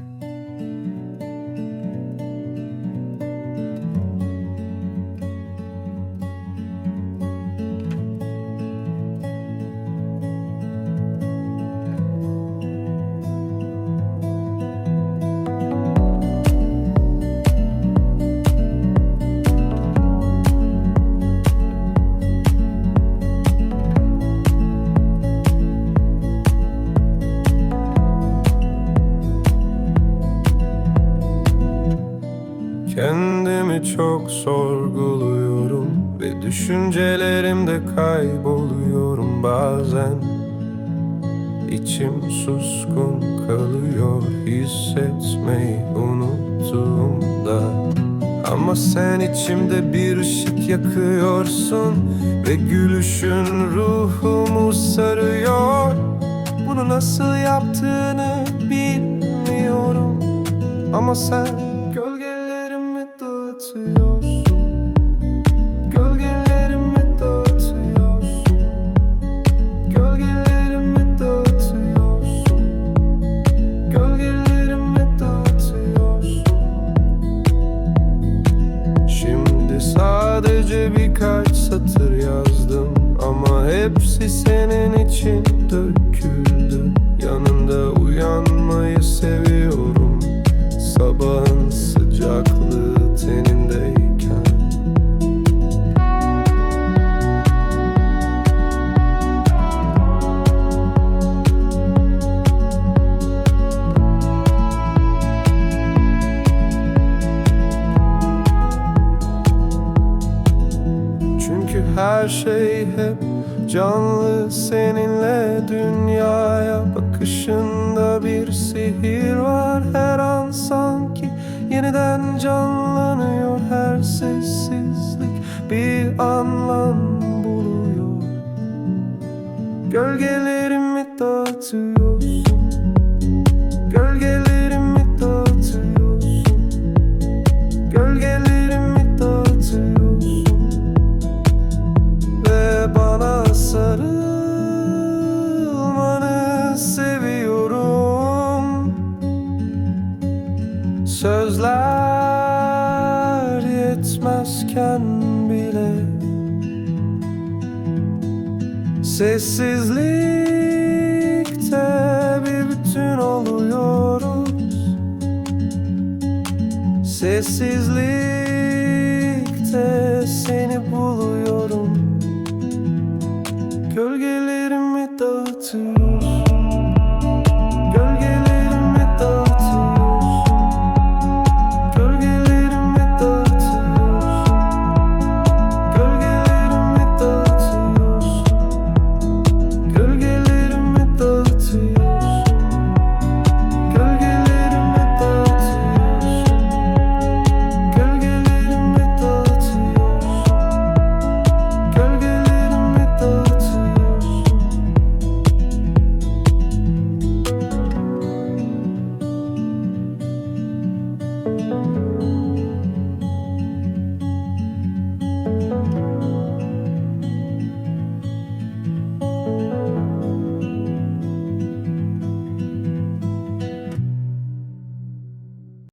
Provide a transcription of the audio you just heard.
Bye. Çok sorguluyorum ve düşüncelerimde kayboluyorum bazen. İçim suskun kalıyor hissetmeyi unuttuğumda. Ama sen içimde bir ışık yakıyorsun ve gülüşün ruhumu sarıyor. Bunu nasıl yaptığını bilmiyorum. Ama sen Şimdi sadece birkaç satır yazdım Ama hepsi senin için döküldü. Yanında uyanmayı seviyorum. Sabahın sıcaklığı her şey hep canlı seninle. Dünyaya bakışında bir sihir var. Her an sanki yeniden canlanıyor. Her sessizlik bir anlam buluyor. Gölgelerimi dağıtıyorsun Sözler yetmezken bile Sessizlikte bir bütün oluyoruz. Sessizlikte seni buluyorum